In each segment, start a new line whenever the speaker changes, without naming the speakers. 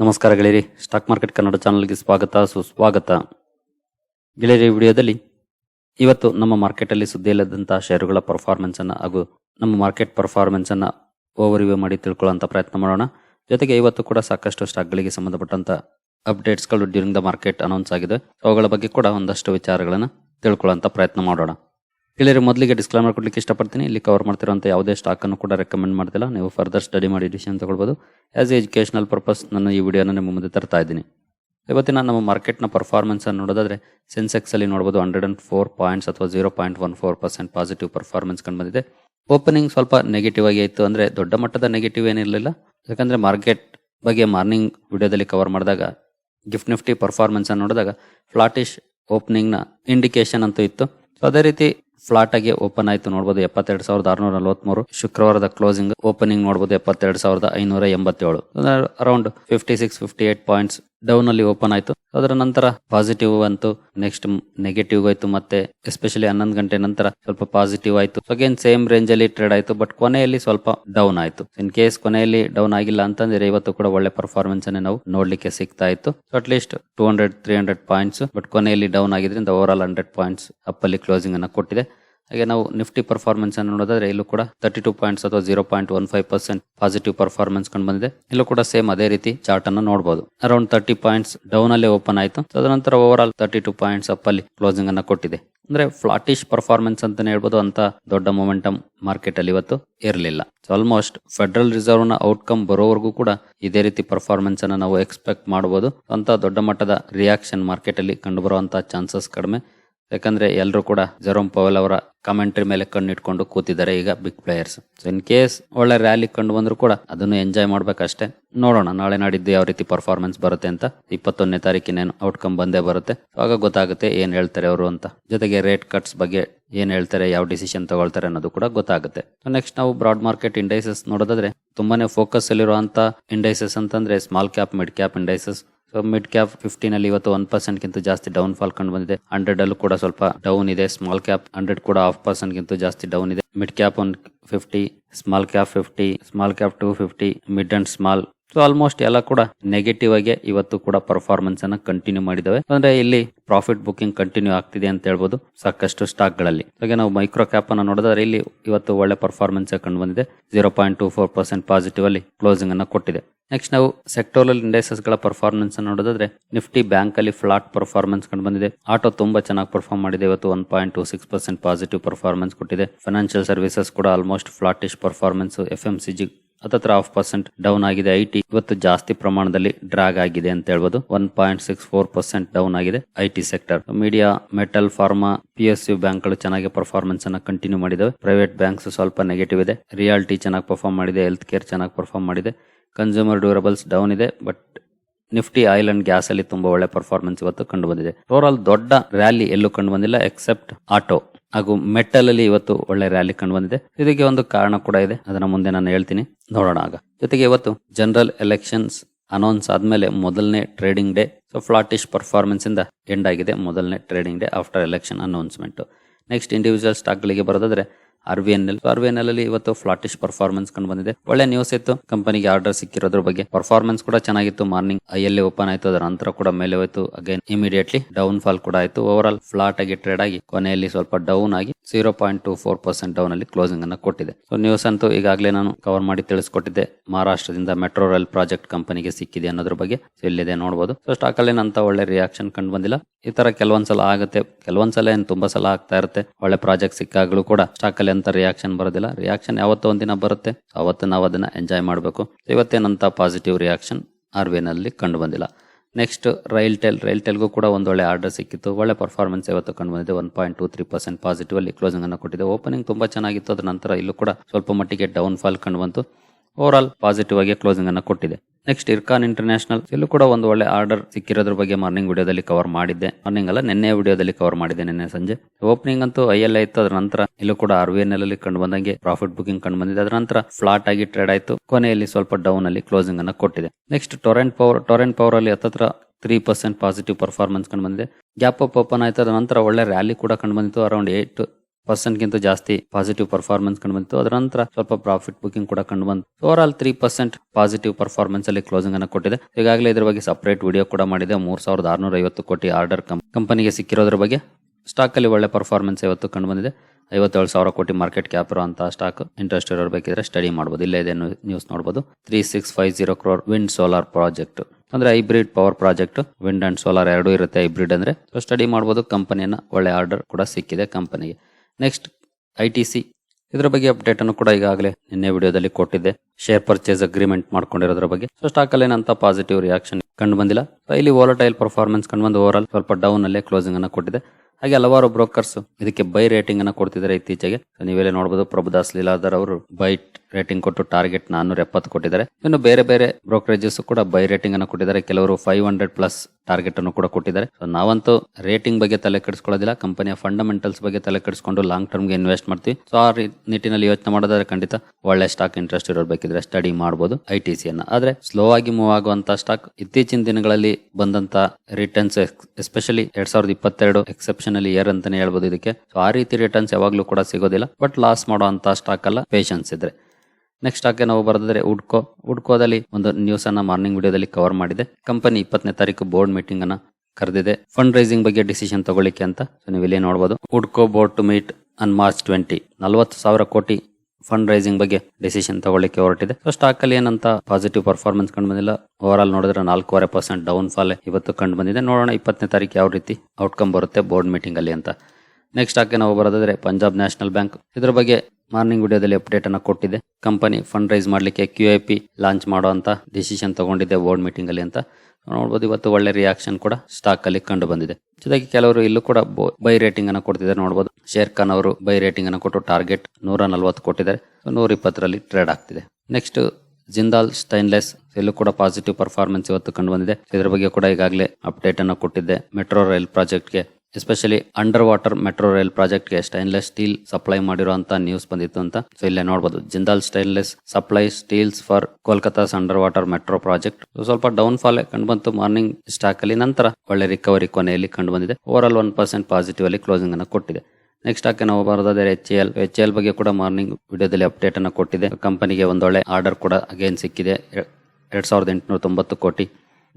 ನಮಸ್ಕಾರ ಗೆಳೆಯರಿ, stock market Kannada ಚಾನಲ್ಗೆ ಸ್ವಾಗತ, ಸುಸ್ವಾಗತ. ಗೆಳೆಯರಿ ವಿಡಿಯೋದಲ್ಲಿ ಇವತ್ತು ನಮ್ಮ ಮಾರ್ಕೆಟಲ್ಲಿ ಸುದ್ದಿಯಲ್ಲಿದ್ದಂತಹ ಷೇರುಗಳ ಪರ್ಫಾರ್ಮೆನ್ಸ್ ಅನ್ನು ಹಾಗೂ ನಮ್ಮ ಮಾರ್ಕೆಟ್ ಪರ್ಫಾರ್ಮೆನ್ಸನ್ನು ಓವರ್ ವ್ಯೂ ಮಾಡಿ ತಿಳ್ಕೊಳ್ಳೋಂಥ ಪ್ರಯತ್ನ ಮಾಡೋಣ. ಜೊತೆಗೆ ಇವತ್ತು ಕೂಡ ಸಾಕಷ್ಟು ಸ್ಟಾಕ್ಗಳಿಗೆ ಸಂಬಂಧಪಟ್ಟಂತ ಅಪ್ಡೇಟ್ಸ್ಗಳು ಡ್ಯೂರಿಂಗ್ ದ ಮಾರ್ಕೆಟ್ ಅನೌನ್ಸ್ ಆಗಿದೆ. ಅವುಗಳ ಬಗ್ಗೆ ಕೂಡ ಒಂದಷ್ಟು ವಿಚಾರಗಳನ್ನು ತಿಳ್ಕೊಳ್ಳೋಂಥ ಪ್ರಯತ್ನ ಮಾಡೋಣ. ಗೆಳೆಯರಿ ಮೊದಲಿಗೆ ಡಿಸ್ಕ್ಲೈಮರ್ ಕೊಡ್ಲಿಕ್ಕೆ ಇಷ್ಟಪಡ್ತೀನಿ. ಇಲ್ಲಿ ಕವರ್ ಮಾಡ್ತಿರೋಂಥ ಯಾವುದೇ ಸ್ಟಾಕನ್ನು ಕೂಡ ರೆಕಮೆಂಡ್ ಮಾಡ್ತಿಲ್ಲ. ನೀವು ಫರ್ದರ್ ಸ್ಟಡಿ ಮಾಡಿ ಡಿಸಿಷನ್ ತಗೊಳ್ಬೋದು. ಆಸ್ ಎಜುಕೇಷನಲ್ ಪರ್ಪಸ್ ನಾನು ಈ ವಿಡಿಯೋನ ನಿಮ್ಮ ಮುಂದೆ ತರ್ತಾ ಇದ್ದೀನಿ. ಇವತ್ತಿನ ನಮ್ಮ ಮಾರ್ಕೆಟ್ನ ಪರ್ಫಾರ್ಮೆನ್ಸನ್ನು ಅನ್ನು ಸೆನ್ಸೆಕ್ಸಲ್ಲಿ ನೋಡಬಹುದು ಹಂಡ್ರೆಡ್ ಆ್ಯಂಡ್ ಫೋರ್ ಪಾಯಿಂಟ್ಸ್ ಅಥವಾ zero point one four percent positive performance ಕಂಡು ಬಂದಿದೆ ಓಪನಿಂಗ್ ಸ್ವಲ್ಪ ನೆಗೆಟಿವ್ ಆಗಿ ಇತ್ತು ಅಂದರೆ ದೊಡ್ಡ ಮಟ್ಟದ ನೆಗೆಟಿವ್ ಏನಿರಲಿಲ್ಲ ಯಾಕಂದರೆ ಮಾರ್ಕೆಟ್ ಬಗ್ಗೆ ಮಾರ್ನಿಂಗ್ ವಿಡಿಯೋದಲ್ಲಿ ಕವರ್ ಮಾಡಿದಾಗ ಗಿಫ್ಟ್ ನಿಫ್ಟಿ ಪರ್ಫಾರ್ಮೆನ್ಸನ್ನು ನೋಡಿದಾಗ ಫ್ಲಾಟಿಶ್ ಓಪನಿಂಗ್ನ ಇಂಡಿಕೇಶನ್ ಅಂತೂ ಇತ್ತು. ಸೊ ಅದೇ ರೀತಿ ಫ್ಲಾಟ್ ಆಗಿ ಓಪನ್ ಆಯ್ತು ನೋಡಬಹುದು ಎಪ್ಪತ್ತೆರಡು ಸಾವಿರದ ಆರ್ನೂರ ನಲವತ್ಮೂರು. ಶುಕ್ರವಾರದ ಕ್ಲೋಸಿಂಗ್ ಓಪನಿಂಗ್ ನೋಡಬಹುದು ಎಪ್ಪತ್ತೆರಡು ಸಾವಿರದ ಐನೂರ ಎಂಬತ್ತೇಳು. Around fifty six fifty eight points down ಅಲ್ಲಿ ಓಪನ್ ಆಯ್ತು. ಅದರ ನಂತರ ಪಾಸಿಟಿವ್ ಅಂತೂ ನೆಕ್ಸ್ಟ್ ನೆಗೆಟಿವ್ ಆಯ್ತು ಮತ್ತೆ ಎಸ್ಪೆಷಲಿ ಹನ್ನೊಂದು ಗಂಟೆ ನಂತರ ಸ್ವಲ್ಪ ಪಾಸಿಟಿವ್ ಆಯ್ತು. ಅಗೇನ್ ಸೇಮ್ ರೇಂಜ್ ಅಲ್ಲಿ ಟ್ರೇಡ್ ಆಯ್ತು ಬಟ್ ಕೊನೆಯಲ್ಲಿ ಸ್ವಲ್ಪ ಡೌನ್ ಆಯ್ತು. ಇನ್ ಕೇಸ್ ಕೊನೆಯಲ್ಲಿ ಡೌನ್ ಆಗಿಲ್ಲ ಅಂತಂದ್ರೆ ಇವತ್ತು ಕೂಡ ಒಳ್ಳೆ ಪರ್ಫಾರ್ಮೆನ್ಸ್ ಅನ್ನು ನಾವು ನೋಡ್ಲಿಕ್ಕೆ ಸಿಗ್ತಾ ಇತ್ತು. At least two hundred three hundred points but ಕೊನೆಯಲ್ಲಿ ಡೌನ್ ಆಗಿದ್ರಿಂದ over all hundred points up ಅಲ್ಲಿ ಕ್ಲೋಸಿಂಗ್ ಅನ್ನ ಕೊಟ್ಟಿದೆ. ಹಾಗೆ ನಾವು ನಿಫ್ಟಿ ಪರ್ಫಾರ್ಮೆನ್ಸ್ ಅನ್ನು ನೋಡೋದಾದ್ರೆ ಇಲ್ಲೂ ಕೂಡ ತರ್ಟಿ ಟೂ ಪಾಯಿಂಟ್ಸ್ ಅಥವಾ zero point one five percent positive performance ಕಂಡು ಬಂದಿದೆ. ಇಲ್ಲೂ ಕೂಡ ಸೇಮ್ ಅದೇ ರೀತಿ ಚಾರ್ಟ್ ಅನ್ನು ನೋಡಬಹುದು ಅರೌಂಡ್ ತರ್ಟಿ ಪಾಯಿಂಟ್ಸ್ ಡೌನ್ ಅಲ್ಲಿ ಓಪನ್ ಆಯಿತು. ತದನಂತರ overall thirty two points up ಅಲ್ಲಿ ಕ್ಲೋಸಿಂಗ್ ಅನ್ನು ಕೊಟ್ಟಿದೆ. ಅಂದ್ರೆ ಫ್ಲಾಟಿಶ್ ಪರ್ಫಾರ್ಮೆನ್ಸ್ ಅಂತಾನೆ ಹೇಳ್ಬೋದು. ಅಂತ ದೊಡ್ಡ ಮೊಮೆಂಟಮ್ ಮಾರ್ಕೆಟ್ ಅಲ್ಲಿ ಇವತ್ತು ಇರಲಿಲ್ಲ. ಸೊ ಆಲ್ಮೋಸ್ಟ್ ಫೆಡರಲ್ ರಿಸರ್ವ್ನ ಔಟ್ಕಮ್ ಬರೋವರೆಗೂ ಕೂಡ ಇದೇ ರೀತಿ ಪರ್ಫಾರ್ಮೆನ್ಸ್ ಅನ್ನು ನಾವು ಎಕ್ಸ್ಪೆಕ್ಟ್ ಮಾಡಬಹುದು ಅಂತ ದೊಡ್ಡ ಮಟ್ಟದ ರಿಯಾಕ್ಷನ್ ಮಾರ್ಕೆಟ್ ಅಲ್ಲಿ ಕಂಡು ಚಾನ್ಸಸ್ ಕಡಿಮೆ. ಯಾಕಂದ್ರೆ ಎಲ್ಲರೂ ಕೂಡ ಜೆರೋಮ್ ಪವೆಲ್ ಅವರ ಕಮೆಂಟ್ರಿ ಮೇಲೆ ಕಣ್ಣಿಟ್ಕೊಂಡು ಕೂತಿದ್ದಾರೆ ಈಗ big players so in case ಒಳ್ಳೆ ರ್ಯಾಲಿ ಕಂಡು ಬಂದ್ರು ಕೂಡ ಅದನ್ನು ಎಂಜಾಯ್ ಮಾಡ್ಬೇಕಷ್ಟೇ. ನೋಡೋಣ, ನಾಳೆ ನಾಡಿದ್ದು ಯಾವ ರೀತಿ ಪರ್ಫಾರ್ಮೆನ್ಸ್ ಬರುತ್ತೆ ಅಂತ. ಇಪ್ಪತ್ತೊಂದನೇ ತಾರೀಕಿನೇನು ಔಟ್ಕಮ್ ಬಂದೇ ಬರುತ್ತೆ. ಆಗ ಗೊತ್ತಾಗುತ್ತೆ ಏನ್ ಹೇಳ್ತಾರೆ ಅವರು ಅಂತ. ಜೊತೆಗೆ ರೇಟ್ ಕಟ್ಸ್ ಬಗ್ಗೆ ಏನ್ ಹೇಳ್ತಾರೆ, ಯಾವ ಡಿಸಿಷನ್ ತಗೊಳ್ತಾರೆ ಅನ್ನೋದು ಕೂಡ ಗೊತ್ತಾಗುತ್ತೆ. ನೆಕ್ಸ್ಟ್ ನಾವು ಬ್ರಾಡ್ ಮಾರ್ಕೆಟ್ ಇಂಡೈಸಸ್ ನೋಡೋದಾದ್ರೆ ತುಂಬಾನೇ ಫೋಕಸ್ ಅಲ್ಲಿರುವಂತ ಇಂಡೈಸಸ್ ಅಂತಂದ್ರೆ small cap mid cap indices so mid cap fifteen ಅಲ್ಲಿ ಇವತ್ತು ಒನ್ ಪರ್ಸೆಂಟ್ ಗಿಂತ ಜಾಸ್ತಿ ಡೌನ್ ಫಾಲ್ ಕಂಡು ಬಂದಿದೆ. ಹಂಡ್ರೆಡ್ ಅಲ್ಲೂ ಕೂಡ ಸ್ವಲ್ಪ ಡೌನ್ ಇದೆ. ಸ್ಮಾಲ್ ಕ್ಯಾಪ್ ಹಂಡ್ರೆಡ್ ಕೂಡ ಹಾಫ್ ಪರ್ಸೆಂಟ್ ಗಿಂತ ಜಾಸ್ತಿ ಡೌನ್ ಇದೆ. Mid cap one fifty small cap fifty small cap two fifty mid and small so almost ಎಲ್ಲ ಕೂಡ ನೆಗೆಟಿವ್ ಆಗಿ ಇವತ್ತು ಕೂಡ ಪರ್ಫಾರ್ಮೆನ್ಸ್ ಅನ್ನ ಕಂಟಿನ್ಯೂ ಮಾಡಿದವೆ. ಅಂದ್ರೆ ಇಲ್ಲಿ ಪ್ರಾಫಿಟ್ ಬುಕಿಂಗ್ ಕಂಟಿನ್ಯೂ ಆಗ್ತಿದೆ ಅಂತ ಹೇಳ್ಬೋದು ಸಾಕಷ್ಟು ಸ್ಟಾಕ್ಗಳಲ್ಲಿ. ಹಾಗೆ ನಾವು ಮೈಕ್ರೋ ಕ್ಯಾಪ್ ಅನ್ನ ನೋಡಿದ್ರೆ ಇಲ್ಲಿ ಇವತ್ತು ಒಳ್ಳೆ ಪರ್ಫಾರ್ಮೆನ್ಸ್ ಕಂಡು ಬಂದಿದೆ. Zero point two four percent positive ಅಲ್ಲಿ ಕ್ಲೋಸಿಂಗ್ ಅನ್ನ ಕೊಟ್ಟಿದೆ. ನೆಕ್ಸ್ಟ್ ನಾವು ಸೆಕ್ಟೋರಲ್ ಇಂಡೈಸಸ್ಗಳ ಪರ್ಫಾರ್ಮೆನ್ಸ್ ನೋಡೋದಾದ್ರೆ ನಿಫ್ಟಿ ಬ್ಯಾಂಕ್ ಅಲ್ಲಿ ಫ್ಲಾಟ್ ಪರ್ಫಾರ್ಮೆನ್ಸ್ ಕಂಡು ಬಂದಿದೆ. ಆಟೋ ತುಂಬಾ ಚೆನ್ನಾಗಿ ಪರ್ಫಾರ್ಮ್ ಮಾಡಿದೆ. ಇವತ್ತು one point two six percent positive performance ಕೊಟ್ಟಿದೆ. ಫೈನಾನ್ಷಿಯಲ್ ಸರ್ವಿಸಸ್ ಕೂಡ almost flattish performance F M C G ಹತ್ತತ್ರ ಹಾಫ್ ಪರ್ಸೆಂಟ್ ಡೌನ್ ಆಗಿದೆ. ಐ ಟಿ ಇವತ್ತು ಜಾಸ್ತಿ ಪ್ರಮಾಣದಲ್ಲಿ ಡ್ರಾಗ್ ಆಗಿದೆ ಅಂತ ಹೇಳ್ಬೋದು. One point six four percent down ಆಗಿದೆ. I T sector media metal pharma P S U ಬ್ಯಾಂಕ್ಗಳು ಚೆನ್ನಾಗಿ ಪರ್ಫಾರ್ಮೆನ್ಸ್ ಅನ್ನ ಕಂಟಿನ್ಯೂ ಮಾಡಿದಾವೆ. ಪ್ರೈವೇಟ್ ಬ್ಯಾಂಕ್ಸ್ ಸ್ವಲ್ಪ ನೆಗೆಟಿವ್ ಇದೆ. ರಿಯಾಲಿಟಿ ಚೆನ್ನಾಗಿ ಪರ್ಫಾರ್ಮ್ ಮಾಡಿದೆ. ಹೆಲ್ತ್ ಕೇರ್ ಚೆನ್ನಾಗಿ ಪರ್ಫಾರ್ಮ್ ಮಾಡಿದೆ. ಕನ್ಸ್ಯೂಮರ್ ಡ್ಯೂರಬಲ್ಸ್ ಡೌನ್ ಇದೆ but nifty oil and gas ಅಲ್ಲಿ ತುಂಬಾ ಒಳ್ಳೆ ಪರ್ಫಾರ್ಮೆನ್ಸ್ ಇವತ್ತು ಕಂಡು ಬಂದಿದೆ ಓವರ್ ದೊಡ್ಡ ರ್ಯಾಲಿ ಎಲ್ಲೂ ಕಂಡು ಬಂದಿಲ್ಲ ಎಕ್ಸೆಪ್ಟ್ ಆಟೋ ಹಾಗೂ ಮೆಟಲ್ ಅಲ್ಲಿ ಇವತ್ತು ಒಳ್ಳೆ ರ್ಯಾಲಿ ಕಂಡು ಬಂದಿದೆ ಇದಕ್ಕೆ ಒಂದು ಕಾರಣ ಕೂಡ ಇದೆ, ಅದನ್ನ ಮುಂದೆ ನಾನು ಹೇಳ್ತೀನಿ. ನೋಡೋಣ ಆಗ. ಜೊತೆಗೆ ಇವತ್ತು ಜನರಲ್ ಎಲೆಕ್ಷನ್ಸ್ ಅನೌನ್ಸ್ ಆದ್ಮೇಲೆ ಮೊದಲನೇ trading day so flattish performance ಇಂದ ಎಂಡ್ ಆಗಿದೆ ಮೊದಲನೇ trading day after election announcement next individual stock ಗಳಿಗೆ ಬರೋದಾದ್ರೆ R V L. R V L ಅಲ್ಲಿ ಇವತ್ತು ಫ್ಲಾಟಿಶ್ ಪರ್ಫಾರ್ಮೆನ್ಸ್ ಕಂಡು ಬಂದಿದೆ. ಒಳ್ಳೆ ನ್ಯೂಸ್ ಇತ್ತು. ಕಂಪನಿಗೆ ಆರ್ಡರ್ ಸಿಕ್ಕಿರೋದ್ರ ಬಗ್ಗೆ. ಪರ್ಫಾರ್ಮೆನ್ಸ್ ಕೂಡ ಚೆನ್ನಾಗಿತ್ತು. ಮಾರ್ನಿಂಗ್ ಎಲ್ಲಿ ಓಪನ್ ಆಯ್ತು. ಅದರ ನಂತರ ಕೂಡ ಮೇಲೆ ಹೋಯ್ತು. ಅಗೈನ್ ಇಮಿಡಿಯೇಟ್ಲಿ ಡೌನ್ ಫಾಲ್ ಕೂಡ ಆಯ್ತು. ಓವರ್ ಆಲ್ ಫ್ಲಾಟ್ ಆಗಿ ಟ್ರೇಡ್ ಆಗಿ ಕೊನೆಯಲ್ಲಿ ಸ್ವಲ್ಪ ಡೌನ್ ಆಗಿ zero point two four percent down ಅಲ್ಲಿ ಕ್ಲೋಸಿಂಗ್ ಅನ್ನ ಕೊಟ್ಟಿದೆ. ಸೊ ನ್ಯೂಸ್ ಅಂತೂ ಈಗಾಗಲೇ ನಾನು ಕವರ್ ಮಾಡಿ ತಿಳಿಸ್ಕೊಟ್ಟಿದ್ದೆ. ಮಹಾರಾಷ್ಟ್ರದಿಂದ ಮೆಟ್ರೋ ರೈಲ್ ಪ್ರಾಜೆಕ್ಟ್ ಕಂಪನಿಗೆ ಸಿಕ್ಕಿದೆ ಅನ್ನೋದ್ರ ಬಗ್ಗೆ. ಇಲ್ಲಿದೆ ನೋಡಬಹುದು ಸೊ ಸ್ಟಾಕ್ ಅಲ್ಲಿ ಅಂತ ಒಳ್ಳೆ ರಿಯಾಕ್ಷನ್ ಕಂಡು ಬಂದಿಲ್ಲ. ಈ ತರ ಕೆಲವೊಂದ್ಸಲ ಆಗುತ್ತೆ. ಕೆಲವೊಂದ್ಸಲ ಏನ್ ತುಂಬಾ ಸಲ ಆಗ್ತಾ ಇರುತ್ತೆ. ಒಳ್ಳೆ ಪ್ರಾಜೆಕ್ಟ್ ಸಿಕ್ಕಾಗಲೂ ಕೂಡ ಸ್ಟಾಕ್ ಅಂತ ರಿಯಾಕ್ಷನ್ ಬರೋದಿಲ್ಲ. ರಿಯಾಕ್ಷನ್ ಯಾವತ್ತೋ ಒಂದಿನ ಬರುತ್ತೆ. ಅವತ್ತು ನಾವು ಅದನ್ನ ಎಂಜಾಯ್ ಮಾಡಬೇಕು. ಇವತ್ತೇನಂತ ಪಾಸಿಟಿವ್ ರಿಯಾಕ್ಷನ್ ಆರ್ ವಿ ನಲ್ಲಿ ಕಂಡು ಬಂದಿಲ್ಲ ನೆಕ್ಸ್ಟ್ ರೈಲ್ ಟೆಲ್ ರೈಲ್ ಟೆಲ್ಗೂ ಕೂಡ ಒಂದೊಳ್ಳೆ ಆರ್ಡರ್ ಸಿಕ್ಕಿತ್ತು. ಒಳ್ಳೆ ಪರ್ಫಾರ್ಮೆನ್ಸ್ ಇವತ್ತು ಕಂಡು ಬಂದಿದೆ one point two three percent positive ಅಲ್ಲಿ ಕ್ಲೋಸಿಂಗ್ ಅನ್ನು ಕೊಟ್ಟಿದೆ. ಓಪನಿಂಗ್ ತುಂಬಾ ಚೆನ್ನಾಗಿತ್ತು. ಅದರ ನಂತರ ಇಲ್ಲೂ ಕೂಡ ಸ್ವಲ್ಪ ಮಟ್ಟಿಗೆ ಡೌನ್ ಫಾಲ್ ಕಂಡು ಬಂತು. ಓವರ್ ಆಲ್ ಪಾಸಿಟಿವ್ ಆಗಿ ಕ್ಲೋಸಿಂಗ್ ಅನ್ನು ಕೊಟ್ಟಿದೆ. ನೆಕ್ಸ್ಟ್ ಇರ್ಕಾನ್ ಇಂಟರ್ನ್ಯಾಷನಲ್ ಇಲ್ಲೂ ಕೂಡ ಒಂದು ಒಳ್ಳೆ ಆರ್ಡರ್ ಸಿಕ್ಕಿರೋದ್ರ ಬಗ್ಗೆ ಮಾರ್ನಿಂಗ್ ವಿಡಿಯೋದಲ್ಲಿ ಕವರ್ ಮಾಡಿದ್ದೆ. ಮಾರ್ನಿಂಗ್ ಅಲ್ಲ, ನಿನ್ನೆ ವಿಡಿಯೋದಲ್ಲಿ ಕವರ್ ಮಾಡಿದೆ ನಿನ್ನೆ ಸಂಜೆ. ಓಪನಿಂಗ್ ಅಂತೂ ಐ ಎಲ್ ಇತ್ತು ಅದರ ನಂತರ ಇಲ್ಲೂ ಕೂಡ ಆರ್ ವಿ ಎನ್ ಕಂಡು ಬಂದಂಗೆ ಪ್ರಾಫಿಟ್ ಬುಕಿಂಗ್ ಕಂಡು ಬಂದಿದೆ. ಅದರ ನಂತರ ಫ್ಲಾಟ್ ಆಗಿ ಟ್ರೇಡ್ ಆಯ್ತು. ಕೊನೆಯಲ್ಲಿ ಸ್ವಲ್ಪ ಡೌನ್ ಅಲ್ಲಿ ಕ್ಲೋಸಿಂಗ್ ಅನ್ನು ಕೊಟ್ಟಿದೆ. Next Torrent Power Torrent Power ಅಲ್ಲಿ ಹತ್ತತ್ರ ತ್ರೀ ಪರ್ಸೆಂಟ್ ಪಾಸಿಟಿವ್ ಪರ್ಫಾರ್ಮೆನ್ಸ್ ಕಂಡು ಬಂದಿದೆ. ಗ್ಯಾಪ್ ಅಪ್ ಓಪನ್ ಆಯ್ತು ಅದ ನಂತರ ಒಳ್ಳೆ ರ್ಯಾಲಿ ಕೂಡ ಕಂಡು ಬಂದಿತ್ತು. ಅರೌಂಡ್ ಏಟ್ ಪರ್ಸೆಂಟ್ ಗಿಂತ ಜಾಸ್ತಿ ಪಾಸಿಟಿವ್ ಪರ್ಫಾರ್ಮೆನ್ಸ್ ಕಂಡು ಬಂತು. ಅದರ ನಂತರ ಸ್ವಲ್ಪ ಪ್ರಾಫಿಟ್ ಬುಕಿಂಗ್ ಕೂಡ ಕಂಡು ಬಂತು. Overall three percent positive performance ಅಲ್ಲಿ ಕ್ಲೋಸಿಂಗ್ ಅನ್ನು ಕೊಟ್ಟಿದೆ. ಈಗಾಗಲೇ ಇದರ ಬಗ್ಗೆ ಸಪರೇಟ್ ವಿಡಿಯೋ ಕೂಡ ಮಾಡಿದೆ. ಮೂರ್ ಸಾವಿರದ ಆರ್ನೂರ ಐವತ್ತು ಕೋಟಿ ಆರ್ಡರ್ ಕಂಪನಿಗೆ ಸಿಕ್ಕಿರೋದ್ರ ಬಗ್ಗೆ. ಸ್ಟಾಕ್ ಅಲ್ಲಿ ಒಳ್ಳೆ ಪರ್ಫಾರ್ಮೆನ್ಸ್ ಇವತ್ತು ಕಂಡು ಬಂದಿದೆ. ಐವತ್ತೇಳು ಸಾವಿರ ಕೋಟಿ ಮಾರ್ಕೆಟ್ ಕ್ಯಾಪ್ ಅಂತ ಸ್ಟಾಕ್ ಇಂಟ್ರೆಸ್ಟ್ ಇರೋರು ಬೇಕಿದ್ರೆ ಸ್ಟಡಿ ಮಾಡಬಹುದು ಇಲ್ಲೇ ಇದೆ ನ್ಯೂಸ್ ನೋಡಬಹುದು three six five zero crore wind solar project ಅಂದ್ರೆ hybrid power project wind and solar ಎರಡೂ ಇರುತ್ತೆ ಹೈಬ್ರಿಡ್ ಅಂದ್ರೆ. ಸ್ಟಡಿ ಮಾಡಬಹುದು ಕಂಪನಿಯನ್ನ ಒಳ್ಳೆ ಆರ್ಡರ್ ಕೂಡ ಸಿಕ್ಕಿದೆ ಕಂಪನಿಗೆ ನೆಕ್ಸ್ಟ್ ಐ ಟಿ ಸಿ ಇದರ ಬಗ್ಗೆ ಅಪ್ಡೇಟ್ ಅನ್ನು ಕೂಡ ಈಗಾಗಲೇ ನಿನ್ನೆ ವಿಡಿಯೋದಲ್ಲಿ ಕೊಟ್ಟಿದ್ದೆ. ಶೇರ್ ಪರ್ಚೇಸ್ ಅಗ್ರಿಮೆಂಟ್ ಮಾಡ್ಕೊಂಡಿರೋದ್ರ ಬಗ್ಗೆ. ಸೊ ಸ್ಟಾಕ್ ಅಲ್ಲಿ ಏನಂತ ಪಾಸಿಟಿವ್ ರಿಯಾಕ್ಷನ್ ಕಂಡು ಬಂದಿಲ್ಲ. ಇಲ್ಲಿ ವಾಲಟೈಲ್ ಪರ್ಫಾರ್ಮೆನ್ಸ್ ಕಂಡು ಬಂದು ಓವರ್ ಆಲ್ ಸ್ವಲ್ಪ ಡೌನ್ ಅಲ್ಲೇ ಕ್ಲೋಸಿಂಗ್ ಅನ್ನ ಕೊಟ್ಟಿದೆ. ಹಾಗೆ ಹಲವಾರು ಬ್ರೋಕರ್ಸ್ ಇದಕ್ಕೆ ಬೈ ರೇಟಿಂಗ್ ಅನ್ನ ಕೊಡ್ತಿದ್ದಾರೆ ಇತ್ತೀಚೆಗೆ. ನೀವೆಲ್ಲ ನೋಡಬಹುದು ಪ್ರಭುದಾಸ್ ಲೀಲಾಧರ್ ಅವರು ಬೈ ರೇಟಿಂಗ್ ಕೊಟ್ಟು ಟಾರ್ಗೆಟ್ ನಾನ್ನೂರ ಎಪ್ಪತ್ತು ಕೊಟ್ಟಿದ್ದಾರೆ. ಇನ್ನು ಬೇರೆ ಬೇರೆ ಬ್ರೋಕರೇಜಸ್ ಕೂಡ ಬೈ ರೇಟಿಂಗ್ ಅನ್ನು ಕೊಟ್ಟಿದ್ದಾರೆ. ಕೆಲವರು ಫೈವ್ ಹಂಡ್ರೆಡ್ ಪ್ಲಸ್ ಟಾರ್ಗೆಟ್ ಅನ್ನು ಕೂಡ ಕೊಟ್ಟಿದ್ದಾರೆ. ಸೊ ನಾವಂತೂ ರೇಟಿಂಗ್ ಬಗ್ಗೆ ತಲೆ ಕೆಡಿಸ್ಕೊಳ್ಳೋದಿಲ್ಲ ಕಂಪನಿಯ ಫಂಡಮೆಂಟಲ್ಸ್ ಬಗ್ಗೆ ತಲೆ ಕೆಡಿಸ್ಕೊಂಡು ಲಾಂಗ್ ಟರ್ಮ್ಗೆ ಇನ್ವೆಸ್ಟ್ ಮಾಡ್ತೀವಿ. ಸೊ ಆ ನಿಟ್ಟಿನಲ್ಲಿ ಯೋಚನೆ ಮಾಡೋದಾದ್ರೆ ಖಂಡಿತ ಒಳ್ಳೆ ಸ್ಟಾಕ್ ಇಂಟ್ರೆಸ್ಟ್ ಇರೋರು ಬೇಕಿದ್ರೆ ಸ್ಟಡಿ ಮಾಡಬಹುದು ಐ ಟಿ ಸಿ ಅನ್ನ. ಆದ್ರೆ ಸ್ಲೋ ಆಗಿ ಮೂವ್ ಆಗುವಂತ ಸ್ಟಾಕ್ ಇತ್ತೀಚಿನ ದಿನಗಳಲ್ಲಿ ಬಂದಂತ ರಿಟರ್ನ್ಸ್ ಎಸ್ಪೆಷಲಿ ಎರಡ್ ಸಾವಿರದ ಇಪ್ಪತ್ತೆರಡು ಎಕ್ಸೆಪ್ಷನಲ್ ಇಯರ್ ಅಂತಾನೆ ಹೇಳ್ಬೋದು ಇದಕ್ಕೆ. ಸೊ ಆ ರೀತಿ ರಿಟರ್ನ್ಸ್ ಯಾವಾಗ್ಲೂ ಕೂಡ ಸಿಗೋದಿಲ್ಲ ಬಟ್ ಲಾಸ್ ಮಾಡುವಂತ ಸ್ಟಾಕ್ ಅಲ್ಲ ಪೇಷನ್ಸ್ ಇದ್ರೆ. ನೆಕ್ಸ್ಟ್ ಸ್ಟಾಕ್ ನಾವು ಬರೆದ್ರೆ ಉಡ್ಕೋ. ಉಡ್ಕೋದಲ್ಲಿ ಒಂದು ನ್ಯೂಸ್ ಅನ್ನ ಮಾರ್ನಿಂಗ್ ವಿಡಿಯೋದಲ್ಲಿ ಕವರ್ ಮಾಡಿದೆ. ಕಂಪನಿ ಇಪ್ಪತ್ತನೇ ತಾರೀಕು ಬೋರ್ಡ್ ಮೀಟಿಂಗ್ ಅನ್ನ ಕರೆದಿದೆ. ಫಂಡ್ ರೈಸಿಂಗ್ ಬಗ್ಗೆ ಡಿಸಿಷನ್ ತಗೊಳ್ಳಿಕ್ಕೆ ಅಂತ. ನೀವು ಇಲ್ಲಿ ನೋಡಬಹುದು ಉಡ್ಕೋ board to meet on March twenty ನಲವತ್ತು ಸಾವಿರ ಕೋಟಿ ಫಂಡ್ ರೈಸಿಂಗ್ ಬಗ್ಗೆ ಡಿಸಿಷನ್ ತಗೊಳ್ಳಿಕ್ಕೆ ಹೊರಟಿದೆ. ಸೊ ಸ್ಟಾಕ್ ಅಲ್ಲಿ ಏನಂತ ಪಾಸಿಟಿವ್ ಪರ್ಫಾರ್ಮೆನ್ಸ್ ಕಂಡು ಬಂದಿಲ್ಲ. ಓವರ್ ಆಲ್ ನೋಡಿದ್ರೆ ನಾಲ್ಕೂವರೆ ಪರ್ಸೆಂಟ್ ಡೌನ್ ಫಾಲ್ ಇವತ್ತು ಕಂಡು ಬಂದಿದೆ. ನೋಡೋಣ ಇಪ್ಪತ್ತನೇ ತಾರೀಕು ಯಾವ ರೀತಿ ಔಟ್ಕಮ್ ಬರುತ್ತೆ ಬೋರ್ಡ್ ಮೀಟಿಂಗ್ ಅಲ್ಲಿ ಅಂತ. ನೆಕ್ಸ್ಟ್ ಹಾಕಿ ನಾವು ಬರೋದಾದ್ರೆ ಪಂಜಾಬ್ ನ್ಯಾಷನಲ್ ಬ್ಯಾಂಕ್ ಇದ್ರ ಬಗ್ಗೆ ಮಾರ್ನಿಂಗ್ ವಿಡಿಯೋದಲ್ಲಿ ಅಪ್ಡೇಟ್ ಅನ್ನ ಕೊಟ್ಟಿದೆ. ಕಂಪನಿ ಫಂಡ್ ರೈಸ್ ಮಾಡಲಿಕ್ಕೆ ಕ್ಯೂ ಐ ಪಿ ಲಾಂಚ್ ಮಾಡುವಂತ ಡಿಸಿಷನ್ ತಗೊಂಡಿದೆ ಬೋರ್ಡ್ ಮೀಟಿಂಗ್ ಅಲ್ಲಿ ಅಂತ. ನೋಡಬಹುದು ಇವತ್ತು ಒಳ್ಳೆ ರಿಯಾಕ್ಷನ್ ಕೂಡ ಸ್ಟಾಕ್ ಅಲ್ಲಿ ಕಂಡು ಬಂದಿದೆ. ಜೊತೆಗೆ ಕೆಲವರು ಇಲ್ಲೂ ಕೂಡ ಬೈ ರೇಟಿಂಗ್ ಅನ್ನ ಕೊಡ್ತಿದ್ದಾರೆ ನೋಡಬಹುದು ಶೇರ್ ಖಾನ್ ಅವರು ಬೈ ರೇಟಿಂಗ್ ಅನ್ನ ಕೊಟ್ಟು ಟಾರ್ಗೆಟ್ ನೂರ ನಲ್ವತ್ತು ಕೊಟ್ಟಿದ್ದಾರೆ. ನೂರ ಇಪ್ಪತ್ತರಲ್ಲಿ ಟ್ರೇಡ್ ಆಗ್ತಿದೆ. ನೆಕ್ಸ್ಟ್ ಜಿಂದಾಲ್ ಸ್ಟೈನ್ಲೆಸ್ ಇಲ್ಲೂ ಕೂಡ ಪಾಸಿಟಿವ್ ಪರ್ಫಾರ್ಮೆನ್ಸ್ ಇವತ್ತು ಕಂಡು ಬಂದಿದೆ. ಇದರ ಬಗ್ಗೆ ಕೂಡ ಈಗಾಗಲೇ ಅಪ್ಡೇಟ್ ಅನ್ನು ಕೊಟ್ಟಿದ್ದೆ. Metro rail ಪ್ರಾಜೆಕ್ಟ್ಗೆ especially under water metro rail ಪ್ರಾಜೆಕ್ಟ್ಗೆ stainless steel supply ಮಾಡಿರುವಂತ ನ್ಯೂಸ್ ಬಂದಿತ್ತು ಅಂತ. ಸೊ ಇಲ್ಲೇ ನೋಡಬಹುದು Jindal stainless supply steels for Kolkata's under water metro project ಸ್ವಲ್ಪ ಡೌನ್ ಫಾಲ್ ಕಂಡು ಬಂತು ಮಾರ್ನಿಂಗ್ ಸ್ಟಾಕ್ ಅಲ್ಲಿ. ನಂತರ ಒಳ್ಳೆ ರಿಕವರಿ ಕೊನೆಯಲ್ಲಿ ಕಂಡು ಬಂದಿದೆ over all one percent positive ಅಲ್ಲಿ ಕ್ಲೋಸಿಂಗ್ ಅನ್ನು ಕೊಟ್ಟಿದೆ. ನೆಕ್ಸ್ಟ್ ಹಾಕಿ ನಾವು ಬರೋದಾದ್ರೆ ಎಚ್ ಎಲ್ ಎಚ್ ಎಲ್ ಬಗ್ಗೆ ಕೂಡ ಮಾರ್ನಿಂಗ್ ವಿಡಿಯೋದಲ್ಲಿ ಅಪ್ಡೇಟ್ ಅನ್ನು ಕೊಟ್ಟಿದೆ. ಕಂಪನಿಗೆ ಒಂದೊಳ್ಳೆ ಆರ್ಡರ್ ಕೂಡ ಅಗೇನ್ ಸಿಕ್ಕಿದೆ. ಎರಡ್ ಸಾವಿರದ ಎಂಟುನೂರ ತೊಂಬತ್ತು ಕೋಟಿ.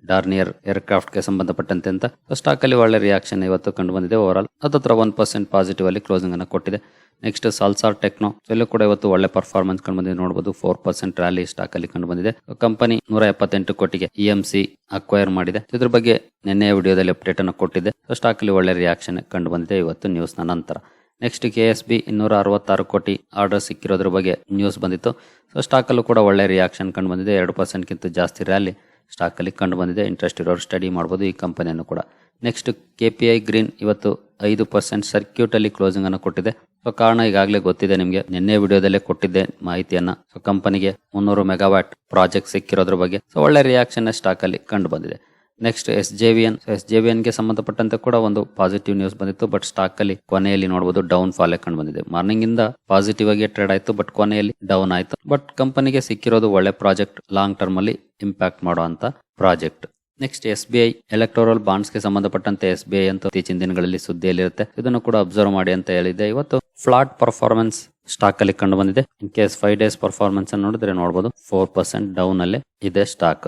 ಡಾರ್ನಿಯರ್ ಏರ್ಕ್ರಾಫ್ಟ್ಗೆ ಸಂಬಂಧಪಟ್ಟಂತೆ ಅಂತ. ಸ್ಟಾಕ್ ಅಲ್ಲಿ ಒಳ್ಳೆ ರಿಯಾಕ್ಷನ್ ಇವತ್ತು ಕಂಡು ಬಂದಿದೆ ಓವರ್ ಆಲ್ ಹತ್ರ ಒನ್ ಪರ್ಸೆಂಟ್ ಪಾಸಿಟಿವ್ ಅಲ್ಲಿ ಕ್ಲೋಸಿಂಗ್ ಅನ್ನು ಕೊಟ್ಟಿದೆ. ನೆಕ್ಸ್ಟ್ ಸಾಲ್ಸಾರ್ ಟೆಕ್ನೋ ಎಲ್ಲೂ ಕೂಡ ಇವತ್ತು ಒಳ್ಳೆ ಪರ್ಫಾರ್ಮೆನ್ಸ್ ಕಂಡು ಬಂದಿದೆ ನೋಡಬಹುದು ಫೋರ್ ಪರ್ಸೆಂಟ್ ರ್ಯಾಲಿ ಸ್ಟಾಕ್ ಅಲ್ಲಿ ಕಂಡು ಬಂದಿದೆ ಕಂಪನಿ ನೂರ ಎಪ್ಪತ್ತೆಂಟು ಕೋಟಿಗೆ ಇ ಎಂ ಸಿ ಅಕ್ವೈರ್ ಮಾಡಿದೆ. ಇದ್ರ ಬಗ್ಗೆ ನಿನ್ನೆ ವಿಡಿಯೋದಲ್ಲಿ ಅಪ್ಡೇಟ್ ಅನ್ನು ಕೊಟ್ಟಿದೆ ಸ್ಟಾಕ್ ಅಲ್ಲಿ ಒಳ್ಳೆ ರಿಯಾಕ್ಷನ್ ಕಂಡು ಬಂದಿದೆ ಇವತ್ತು ನ್ಯೂಸ್ನ ನಂತರ. ನೆಕ್ಸ್ಟ್ ಕೆ ಎಸ್ ಬಿ ಇನ್ನೂರ ಅರವತ್ತಾರು ಕೋಟಿ ಆರ್ಡರ್ ಸಿಕ್ಕಿರೋದ್ರ ಬಗ್ಗೆ ನ್ಯೂಸ್ ಬಂದಿತ್ತು. ಸೊ ಸ್ಟಾಕ್ ಅಲ್ಲೂ ಕೂಡ ಒಳ್ಳೆ ರಿಯಾಕ್ಷನ್ ಕಂಡು ಬಂದಿದೆ ಎರಡು ಪರ್ಸೆಂಟ್ಗಿಂತ ಜಾಸ್ತಿ ರ್ಯಾಲಿ ಸ್ಟಾಕ್ ಅಲ್ಲಿ ಕಂಡು ಬಂದಿದೆ ಇಂಟ್ರೆಸ್ಟ್ ಇರೋರು ಸ್ಟಡಿ ಮಾಡ್ಬೋದು, ಈ ಕಂಪನಿಯನ್ನು ಕೂಡ. Next K P I green ಇವತ್ತು ಐದು ಪರ್ಸೆಂಟ್ ಸರ್ಕ್ಯೂಟಲ್ಲಿ ಕ್ಲೋಸಿಂಗನ್ನು ಕೊಟ್ಟಿದೆ. ಸೊ ಕಾರಣ ಈಗಾಗಲೇ ಗೊತ್ತಿದೆ ನಿಮಗೆ. ನಿನ್ನೆ ವಿಡಿಯೋದಲ್ಲೇ ಕೊಟ್ಟಿದ್ದೆ ಮಾಹಿತಿಯನ್ನು. ಸೊ ಕಂಪನಿಗೆ ಮುನ್ನೂರು ಮೆಗಾವ್ಯಾಟ್ ಪ್ರಾಜೆಕ್ಟ್ ಸಿಕ್ಕಿರೋದ್ರ ಬಗ್ಗೆ. ಸೊ ಒಳ್ಳೆ ರಿಯಾಕ್ಷನ್ ಸ್ಟಾಕಲ್ಲಿ ಕಂಡು ಬಂದಿದೆ next S J V N S J V ಎನ್ಗೆ ಸಂಬಂಧಪಟ್ಟಂತೆ ಕೂಡ ಒಂದು ಪಾಸಿಟಿವ್ ನ್ಯೂಸ್ ಬಂದಿತ್ತು ಬಟ್ ಸ್ಟಾಕ್ ಅಲ್ಲಿ ಕೊನೆಯಲ್ಲಿ ನೋಡಬಹುದು ಡೌನ್ ಫಾಲ್ ಕಂಡು ಬಂದಿದೆ. ಮಾರ್ನಿಂಗ್ ಇಂದ ಪಾಸಿಟಿವ್ ಆಗಿ ಟ್ರೇಡ್ ಆಯಿತು ಬಟ್ ಕೊನೆಯಲ್ಲಿ ಡೌನ್ ಆಯಿತು. ಬಟ್ ಕಂಪನಿಗೆ ಸಿಕ್ಕಿರೋದು ಒಳ್ಳೆ ಪ್ರಾಜೆಕ್ಟ್ ಲಾಂಗ್ ಟರ್ಮ್ ಅಲ್ಲಿ ಇಂಪ್ಯಾಕ್ಟ್ ಮಾಡುವಂತ project next S B I electoral ಬಾಂಡ್ಸ್ಗೆ ಸಂಬಂಧಪಟ್ಟಂತೆ ಎಸ್ ಬಿ ಐ ಅಂತ ಇತ್ತೀಚಿನ ದಿನಗಳಲ್ಲಿ ಸುದ್ದಿಯಲ್ಲಿರುತ್ತೆ. ಇದನ್ನು ಕೂಡ ಅಬ್ಸರ್ವ್ ಮಾಡಿ ಅಂತ ಹೇಳಿದೆ ಇವತ್ತು ಫ್ಲಾಟ್ ಪರ್ಫಾರ್ಮೆನ್ಸ್ ಸ್ಟಾಕ್ ಅಲ್ಲಿ ಕಂಡು ಬಂದಿದೆ. In case five days performance ನೋಡಿದ್ರೆ ನೋಡಬಹುದು ಫೋರ್ ಪರ್ಸೆಂಟ್ ಡೌನ್ ಅಲ್ಲೇ ಇದೆ ಸ್ಟಾಕ್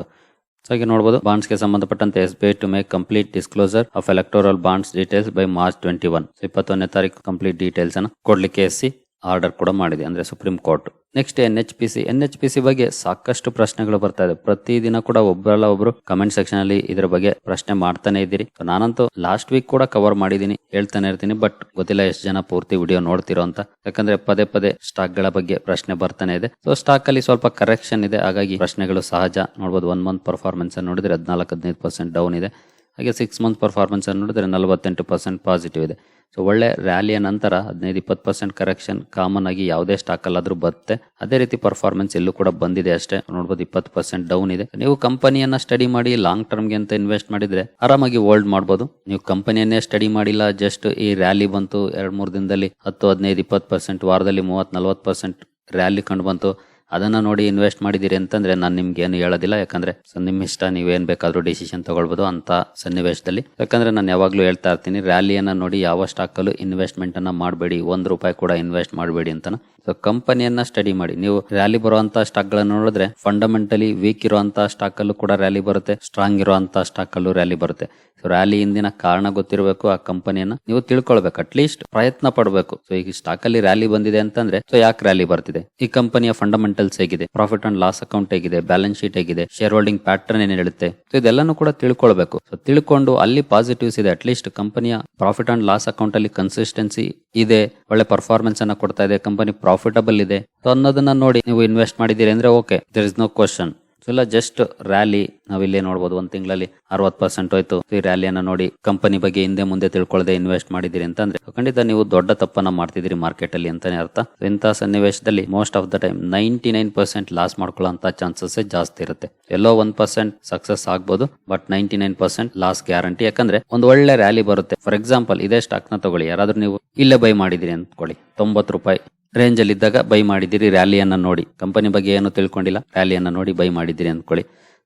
ಹಾಗೆ ನೋಡಬಹುದು ಬಾಂಡ್ಸ್ಗೆ ಸಂಬಂಧಪಟ್ಟಂತೆ S B I to make complete disclosure of electoral bonds details by March twenty one ಇಪ್ಪತ್ತೊಂದನೇ ತಾರೀಕು ಕಂಪ್ಲೀಟ್ ಡೀಟೇಲ್ಸ್ ಅನ್ನು ಕೊಡ್ಲಿಕ್ಕೆ ಎಸ್ ಸಿ ಆರ್ಡರ್ ಕೂಡ ಮಾಡಿದೆ, ಅಂದರೆ supreme court. Next N H P C N H P C ಬಗ್ಗೆ ಸಾಕಷ್ಟು ಪ್ರಶ್ನೆಗಳು ಬರ್ತಾ ಇದೆ. ಪ್ರತಿದಿನ ಕೂಡ ಒಬ್ಬರಲ್ಲ ಒಬ್ರು ಕಮೆಂಟ್ ಸೆಕ್ಷನ್ ಅಲ್ಲಿ ಇದರ ಬಗ್ಗೆ ಪ್ರಶ್ನೆ ಮಾಡ್ತಾನೆ ಇದ್ದೀರಿ. ನಾನಂತೂ ಲಾಸ್ಟ್ ವೀಕ್ ಕೂಡ ಕವರ್ ಮಾಡಿದೀನಿ ಹೇಳ್ತಾನೆ ಇರ್ತೀನಿ, ಬಟ್ ಗೊತ್ತಿಲ್ಲ ಎಷ್ಟು ಜನ ಪೂರ್ತಿ ವಿಡಿಯೋ ನೋಡ್ತಿರೋ ಅಂತ. ಯಾಕಂದ್ರೆ ಪದೇ ಪದೇ ಸ್ಟಾಕ್ಗಳ ಬಗ್ಗೆ ಪ್ರಶ್ನೆ ಬರ್ತಾನೆ ಇದೆ. ಸೊ ಸ್ಟಾಕ್ ಅಲ್ಲಿ ಸ್ವಲ್ಪ ಕರೆಕ್ಷನ್ ಇದೆ. ಹಾಗಾಗಿ ಪ್ರಶ್ನೆಗಳು ಸಹಜ. ನೋಡ್ಬೋದು ಒನ್ ಮಂತ್ ಪರ್ಫಾರ್ಮೆನ್ಸ್ ನೋಡಿದ್ರೆ ಹದಿನಾಲ್ಕು, ಹದಿನೈದು ಪರ್ಸೆಂಟ್ ಡೌನ್ ಇದೆ. ಹಾಗೆ ಸಿಕ್ಸ್ ಮಂತ್ ಪರ್ಫಾರ್ಮೆನ್ಸ್ ನೋಡಿದ್ರೆ ನಲವತ್ತೆಂಟು ಪರ್ಸೆಂಟ್ ಪಾಸಿಟಿವ್ ಇದೆ. ಸೊ ಒಳ್ಳೆ ರ್ಯಾಲಿಯ ನಂತರ ಹದಿನೈದು, ಇಪ್ಪತ್ತು ಪರ್ಸೆಂಟ್ ಕರೆಕ್ಷನ್ ಕಾಮನ್ ಆಗಿ ಯಾವುದೇ ಸ್ಟಾಕ್ ಅಲ್ಲಾದ್ರೂ ಬರುತ್ತೆ. ಅದೇ ರೀತಿ ಪರ್ಫಾರ್ಮೆನ್ಸ್ ಎಲ್ಲೂ ಕೂಡ ಬಂದಿದೆ ಅಷ್ಟೇ. ನೋಡ್ಬೋದು ಇಪ್ಪತ್ತು ಪರ್ಸೆಂಟ್ ಡೌನ್ ಇದೆ. ನೀವು ಕಂಪನಿಯನ್ನ ಸ್ಟಡಿ ಮಾಡಿ ಲಾಂಗ್ ಟರ್ಮ್ಗೆ ಅಂತ ಇನ್ವೆಸ್ಟ್ ಮಾಡಿದ್ರೆ ಆರಾಮಾಗಿ ಹೋಲ್ಡ್ ಮಾಡ್ಬೋದು. ನೀವು ಕಂಪನಿಯನ್ನೇ ಸ್ಟಡಿ ಮಾಡಿಲ್ಲ ಜಸ್ಟ್ ಈ ರ್ಯಾಲಿ ಬಂತು, ಎರಡು, ಮೂರು ದಿನದಲ್ಲಿ ಹತ್ತು, ಹದಿನೈದು, ಇಪ್ಪತ್ತು ಪರ್ಸೆಂಟ್ ವಾರದಲ್ಲಿ ಮೂವತ್ತು, ನಲ್ವತ್ತು ಪರ್ಸೆಂಟ್ ರ್ಯಾಲಿ ಕಂಡು ಬಂತು. ಅದನ್ನ ನೋಡಿ ಇನ್ವೆಸ್ಟ್ ಮಾಡಿದಿರಿ ಅಂತಂದ್ರೆ ನಾನು ನಿಮ್ಗೆ ಏನು ಹೇಳೋದಿಲ್ಲ. ಯಾಕಂದ್ರೆ ಸೊ ನಿಮ್ಮ ಇಷ್ಟ, ನೀವೇನ್ ಬೇಕಾದ್ರೂ ಡಿಸಿಷನ್ ತಗೊಳ್ಬೋದು ಅಂತ ಸನ್ನಿವೇಶದಲ್ಲಿ. ಯಾಕಂದ್ರೆ ನಾನು ಯಾವಾಗ್ಲೂ ಹೇಳ್ತಾ ಇರ್ತೀನಿ ರ್ಯಾಲಿಯನ್ನ ನೋಡಿ ಯಾವ ಸ್ಟಾಕ್ ಅಲ್ಲೂ ಇನ್ವೆಸ್ಟ್ಮೆಂಟ್ ಅನ್ನ ಮಾಡಬೇಡಿ. ಒಂದು ರೂಪಾಯಿ ಕೂಡ ಇನ್ವೆಸ್ಟ್ ಮಾಡಬೇಡಿ ಅಂತ ಸೊ ಕಂಪನಿಯನ್ನ ಸ್ಟಡಿ ಮಾಡಿ. ನೀವು ರ್ಯಾಲಿ ಬರುವಂತಹ ಸ್ಟಾಕ್ ಗಳನ್ನ ನೋಡಿದ್ರೆ ಫಂಡಮೆಂಟಲಿ ವೀಕ್ ಇರುವಂತಹ ಸ್ಟಾಕ್ ಅಲ್ಲೂ ಕೂಡ ರ್ಯಾಲಿ ಬರುತ್ತೆ ಸ್ಟ್ರಾಂಗ್ ಇರುವಂತಹ ಸ್ಟಾಕ್ ಅಲ್ಲೂ ರ್ಯಾಲಿ ಬರುತ್ತೆ. ಸೊ ರ್ಯಾಲಿ ಹಿಂದಿನ ಕಾರಣ ಗೊತ್ತಿರಬೇಕು ಆ ಕಂಪನಿಯನ್ನ ನೀವು ತಿಳ್ಕೊಳ್ಬೇಕು ಅಟ್ಲೀಸ್ಟ್ ಪ್ರಯತ್ನ ಪಡಬೇಕು. ಸೊ ಈಗ ಸ್ಟಾಕ್ ಅಲ್ಲಿ ರ್ಯಾಲಿ ಬಂದಿದೆ ಅಂತಂದ್ರೆ ಸೊ ಯಾಕೆ ರ್ಯಾಲಿ ಬರ್ತಿದೆ? ಈ ಕಂಪನಿಯ ಫಂಡಮೆಂಟಲ್ಸ್ ಹೇಗಿದೆ? ಪ್ರಾಫಿಟ್ ಅಂಡ್ ಲಾಸ್ ಅಕೌಂಟ್ ಹೇಗಿದೆ? ಬ್ಯಾಲೆನ್ಸ್ ಶೀಟ್ ಹೇಗಿದೆ? ಶೇರ್ ಹೋಲ್ಡಿಂಗ್ ಪ್ಯಾಟರ್ನ್ ಏನ್ ಹೇಳುತ್ತೆ? ಸೊ ಇದೆಲ್ಲಾನು ಕೂಡ ತಿಳ್ಕೊಳ್ಬೇಕು. ಸೊ ತಿಳ್ಕೊಂಡು ಅಲ್ಲಿ ಪಾಸಿಟಿವ್ಸ್ ಇದೆ ಅಟ್ಲೀಸ್ಟ್ ಕಂಪನಿಯ ಪ್ರಾಫಿಟ್ ಅಂಡ್ ಲಾಸ್ ಅಕೌಂಟ್ ಅಲ್ಲಿ ಕನ್ಸಿಸ್ಟೆನ್ಸಿ ಇದೆ, ಒಳ್ಳೆ ಪರ್ಫಾರ್ಮೆನ್ಸ್ ಅನ್ನ ಕೊಡ್ತಾ ಇದೆ ಕಂಪನಿ ಪ್ರಾಫಿಟಬಲ್ ಇದೆ. ಸೊ ಅನ್ನೋದನ್ನ ನೋಡಿ ನೀವು ಇನ್ವೆಸ್ಟ್ ಮಾಡಿದ್ದೀರಿ ಅಂದ್ರೆ okay there is no question so ಇಲ್ಲ ಜಸ್ಟ್ ರ್ಯಾಲಿ ನಾವಿಲ್ಲೇ ನೋಡಬಹುದು ಒಂದ್ ತಿಂಗಳಲ್ಲಿ ಅರವತ್ ಪರ್ಸೆಂಟ್ ಹೋಯ್ತು. ಈ ರ್ಯಾಲಿಯನ್ನ ನೋಡಿ ಕಂಪನಿ ಬಗ್ಗೆ ಹಿಂದೆ ಮುಂದೆ ತಿಳ್ಕೊಳ್ಳದೆ ಇನ್ವೆಸ್ಟ್ ಮಾಡಿದಿರಿ ಅಂತಂದ್ರೆ ಖಂಡಿತ ನೀವು ದೊಡ್ಡ ತಪ್ಪನ್ನ ಮಾಡ್ತಿದ್ದೀರಿ ಮಾರ್ಕೆಟ್ ಅಲ್ಲಿ ಅಂತಾನೆ ಅರ್ಥ. ಇಂತಹ ಸನ್ನಿವೇಶದಲ್ಲಿ most of the time ninety nine percent loss ಮಾಡ್ಕೊಳ್ಳೋ ಚಾನ್ಸಸ್ ಜಾಸ್ತಿ ಇರುತ್ತೆ. ಎಲ್ಲೋ ಒಂದ್ ಪರ್ಸೆಂಟ್ ಸಕ್ಸಸ್ ಆಗ್ಬೋದು but ninety nine percent loss guarantee ಯಾಕಂದ್ರೆ, ಒಂದು ಒಳ್ಳೆ ರ್ಯಾಲಿ ಬರುತ್ತೆ. ಫಾರ್ ಎಕ್ಸಾಂಪಲ್ ಇದೇ ಸ್ಟಾಕ್ನ ತಗೊಳ್ಳಿ. ಯಾರಾದ್ರೂ ನೀವು ಇಲ್ಲೇ ಬೈ ಮಾಡಿದಿರಿ ಅಂದ್ಕೊಳ್ಳಿ. ತೊಂಬತ್ ರೂಪಾಯಿ ರೇಂಜ್ ಅಲ್ಲಿ ಇದ್ದಾಗ ಬೈ ಮಾಡಿದಿರಿ ರ್ಯಾಲಿಯನ್ನು ನೋಡಿ. ಕಂಪನಿ ಬಗ್ಗೆ ಏನು ತಿಳ್ಕೊಂಡಿಲ್ಲ, ರ್ಯಾಲಿಯನ್ನು ನೋಡಿ ಬೈ ಮಾಡಿದ್ದೀರಿ ಅಂದ್ಕೊಳ್ಳಿ.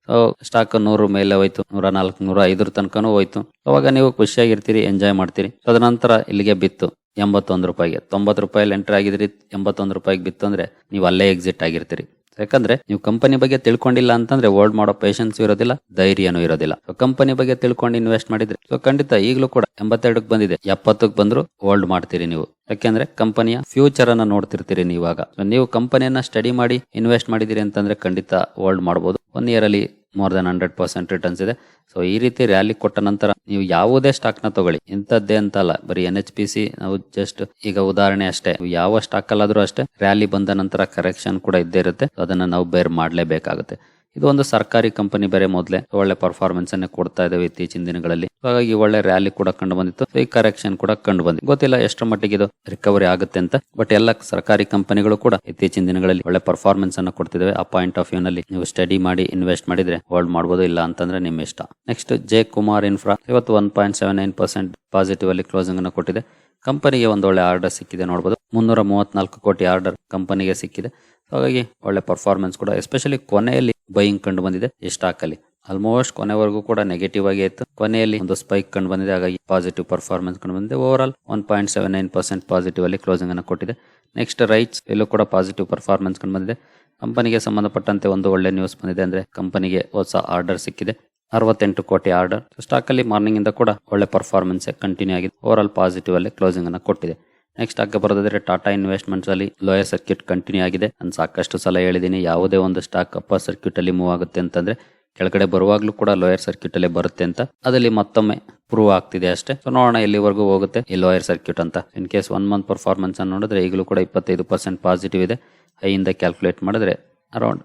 ಸೊ ಸ್ಟಾಕ್ ನೂರು ಮೇಲೆ ಹೋಯ್ತು, ನೂರ ನಾಲ್ಕು, ನೂರ ಐದರ ತನಕನೂ ಹೋಯ್ತು. ಅವಾಗ ನೀವು ಖುಷಿಯಾಗಿರ್ತೀರಿ ಎಂಜಾಯ್ ಮಾಡ್ತೀರಿ. ತದನಂತರ ಇಲ್ಲಿಗೆ ಬಿತ್ತು, ಎಂಬತ್ತೊಂದು ರೂಪಾಯಿಗೆ. ತೊಂಬತ್ತು ರೂಪಾಯಲ್ಲಿ ಎಂಟ್ರ್ ಆಗಿದ್ರಿ, ಎಂಬತ್ತೊಂದು ರೂಪಾಯಿಗೆ ಬಿತ್ತು ಅಂದ್ರೆ ನೀವು ಅಲ್ಲೇ ಎಕ್ಸಿಟ್ ಆಗಿರ್ತೀರಿ. ಯಾಕಂದ್ರೆ ನೀವು ಕಂಪನಿ ಬಗ್ಗೆ ತಿಳ್ಕೊಂಡಿಲ್ಲ ಅಂತಂದ್ರೆ ಹೋಲ್ಡ್ ಮಾಡೋ ಪೇಷನ್ಸ್ ಇರೋದಿಲ್ಲ, ಧೈರ್ಯನೂ ಇರೋದಿಲ್ಲ. ಸೊ ಕಂಪನಿ ಬಗ್ಗೆ ತಿಳ್ಕೊಂಡು ಇನ್ವೆಸ್ಟ್ ಮಾಡಿದ್ರೆ ಸೊ ಖಂಡಿತ ಈಗಲೂ ಕೂಡ ಎಂಬತ್ತೆರಡಕ್ಕೆ ಬಂದಿದೆ, ಎಪ್ಪತ್ತಕ್ಕೆ ಬಂದ್ರು ಹೋಲ್ಡ್ ಮಾಡ್ತೀರಿ ನೀವು. ಯಾಕೆಂದ್ರೆ ಕಂಪನಿಯ ಫ್ಯೂಚರ್ ಅನ್ನ ನೋಡ್ತಿರ್ತೀರಿ ನೀವಾಗ ನೀವು ಕಂಪನಿಯನ್ನ ಸ್ಟಡಿ ಮಾಡಿ ಇನ್ವೆಸ್ಟ್ ಮಾಡಿದಿರಿ ಅಂತಂದ್ರೆ ಖಂಡಿತ ಹೋಲ್ಡ್ ಮಾಡಬಹುದು ಒನ್ ಇಯರ್ ಅಲ್ಲಿ more than hundred percent returns ಇದೆ. ಸೊ ಈ ರೀತಿ ರ್ಯಾಲಿ ಕೊಟ್ಟ ನಂತರ ನೀವು ಯಾವುದೇ ಸ್ಟಾಕ್ನ ತಗೊಳ್ಳಿ. ಇಂಥದ್ದೇ ಅಂತಲ್ಲ. ಬರೀ ಎನ್ ಎಚ್ ಪಿ ಸಿ ನಾವು ಜಸ್ಟ್ ಈಗ ಉದಾಹರಣೆ ಅಷ್ಟೇ. ಯಾವ ಸ್ಟಾಕ್ ಅಲ್ಲಾದ್ರೂ ಅಷ್ಟೇ ರ್ಯಾಲಿ ಬಂದ ನಂತರ ಕರೆಕ್ಷನ್ ಕೂಡ ಇದ್ದೇ ಇರುತ್ತೆ. ಅದನ್ನ ನಾವು ಬೇರ್ ಮಾಡಲೇಬೇಕಾಗುತ್ತೆ. ಇದು ಒಂದು ಸರ್ಕಾರಿ ಕಂಪನಿ ಬೇರೆ ಮೊದಲೇ ಒಳ್ಳೆ ಪರ್ಫಾರ್ಮೆನ್ಸ್ ಅನ್ನ ಕೊಡ್ತಾ ಇದಾವೆ ಇತ್ತೀಚಿನ ದಿನಗಳಲ್ಲಿ. ಹಾಗಾಗಿ ಒಳ್ಳೆ ರ್ಯಾಲಿ ಕೂಡ ಕಂಡು ಬಂದಿತ್ತು. ಈ ಕರೆಕ್ಷನ್ ಕೂಡ ಕಂಡು ಬಂದಿತ್ತು. ಗೊತ್ತಿಲ್ಲ ಎಷ್ಟರ ಮಟ್ಟಿಗೆ ಇದು ರಿಕವರಿ ಆಗುತ್ತೆ ಅಂತ. ಬಟ್ ಎಲ್ಲ ಸರ್ಕಾರಿ ಕಂಪನಿಗಳು ಕೂಡ ಇತ್ತೀಚಿನ ದಿನಗಳಲ್ಲಿ ಒಳ್ಳೆ ಪರ್ಫಾರ್ಮೆನ್ಸ್ ಅನ್ನು ಕೊಡ್ತಿದ್ದಾವೆ ಆ ಪಾಯಿಂಟ್ ಆಫ್ ವ್ಯೂ ನಲ್ಲಿ ನೀವು ಸ್ಟಡಿ ಮಾಡಿ ಇನ್ವೆಸ್ಟ್ ಮಾಡಿದ್ರೆ ಹೋಲ್ಡ್ ಮಾಡಬಹುದು ಇಲ್ಲ ಅಂತಂದ್ರೆ ನಿಮ್ ಇಷ್ಟ. ನೆಕ್ಸ್ಟ್ ಜೆ ಕುಮಾರ್ ಇನ್ಫ್ರಾ ಇವತ್ತು one point seven nine percent positive ಅಲ್ಲಿ ಕ್ಲೋಸಿಂಗ್ ಅನ್ನು ಕೊಟ್ಟಿದೆ. ಕಂಪನಿಗೆ ಒಂದು ಒಳ್ಳೆ ಆರ್ಡರ್ ಸಿಕ್ಕಿದೆ ನೋಡಬಹುದು ಮುನ್ನೂರ ಮೂವತ್ನಾಲ್ಕು ಕೋಟಿ ಆರ್ಡರ್ ಕಂಪನಿಗೆ ಸಿಕ್ಕಿದೆ. ಹಾಗಾಗಿ ಒಳ್ಳೆ ಪರ್ಫಾರ್ಮೆನ್ಸ್ ಕೂಡ ಎಸ್ಪೆಷಲಿ ಕೊನೆಯಲ್ಲಿ ಬೈಯಿಂಗ್ ಕಂಡು ಬಂದಿದೆ ಈ ಸ್ಟಾಕ್ ಅಲ್ಲಿ ಆಲ್ಮೋಸ್ಟ್ ಕೊನೆವರೆಗೂ ಕೂಡ ನೆಗೆಟಿವ್ ಆಗಿ ಇತ್ತು. ಕೊನೆಯಲ್ಲಿ ಒಂದು ಸ್ಪೈಕ್ ಕಂಡು ಬಂದಿದೆ, ಹಾಗಾಗಿ ಪಾಸಿಟಿವ್ ಪರ್ಫಾರ್ಮೆನ್ಸ್ ಕಂಡು ಬಂದಿದೆ. Overall one point seven nine percent positive ಅಲ್ಲಿ ಕ್ಲೋಸಿಂಗ್ ಅನ್ನು ಕೊಟ್ಟಿದೆ. ನೆಕ್ಸ್ಟ್ ರೈಟ್ಸ್ ಎಲ್ಲೂ ಕೂಡ ಪಾಸಿಟಿವ್ ಪರ್ಫಾರ್ಮೆನ್ಸ್ ಕಂಡು ಬಂದಿದೆ. ಕಂಪನಿಗೆ ಸಂಬಂಧಪಟ್ಟಂತೆ ಒಂದು ಒಳ್ಳೆ ನ್ಯೂಸ್ ಬಂದಿದೆ ಅಂದ್ರೆ ಕಂಪನಿಗೆ ಹೊಸ ಆರ್ಡರ್ ಸಿಕ್ಕಿದೆ. ಅರವತ್ತೆಂಟು ಕೋಟಿ ಆರ್ಡರ್ ಸ್ಟಾಕ್ ಅಲ್ಲಿ ಮಾರ್ನಿಂಗ್ ಇಂದ ಕೂಡ ಒಳ್ಳೆ ಪರ್ಫಾರ್ಮೆನ್ಸ್ ಕಂಟಿನ್ಯೂ ಆಗಿದೆ. ಓವರ್ ಆಲ್ ಪಾಸಿಟಿವ್ ಅಲ್ಲಿ ಕ್ಲೋಸಿಂಗ್ ಅನ್ನು ಕೊಟ್ಟಿದೆ. ನೆಕ್ಸ್ಟ್ ಆಗ ಬರೋದಾದ್ರೆ ಟಾಟಾ ಇನ್ವೆಸ್ಟ್ಮೆಂಟ್ಸ್ ಅಲ್ಲಿ ಲೋಯರ್ ಸರ್ಕ್ಯೂಟ್ ಕಂಟಿನ್ಯೂ ಆಗಿದೆ. ನಾನು ಸಾಕಷ್ಟು ಸಲ ಹೇಳಿದ್ದೀನಿ ಯಾವುದೇ ಒಂದು ಸ್ಟಾಕ್ ಅಪ್ಪರ್ ಸರ್ಕ್ಯೂಟ್ ಅಲ್ಲಿ ಮೂವ್ ಆಗುತ್ತೆ ಅಂತಂದ್ರೆ ಕೆಳಗಡೆ ಬರುವಾಗ್ಲೂ ಕೂಡ ಲೋಯರ್ ಸರ್ಕ್ಯೂಟ್ ಅಲ್ಲಿ ಬರುತ್ತೆ ಅಂತ ಅದಲ್ಲಿ ಮತ್ತೊಮ್ಮೆ ಪ್ರೂವ್ ಆಗ್ತಿದೆ ಅಷ್ಟೇ. ಸೊ ನೋಡೋಣ ಎಲ್ಲಿವರೆಗೂ ಹೋಗುತ್ತೆ ಈ ಲೋಯರ್ ಸರ್ಕ್ಯೂಟ್ ಅಂತ. In case one month performance ಅನ್ನು ನೋಡಿದ್ರೆ ಈಗಲೂ ಕೂಡ ಇಪ್ಪತ್ತೈದು ಪರ್ಸೆಂಟ್ ಪಾಸಿಟಿವ್ ಇದೆ. ಹೈಯಿಂದ ಕ್ಯಾಲ್ಕುಲೇಟ್ ಮಾಡಿದ್ರೆ ಅರೌಂಡ್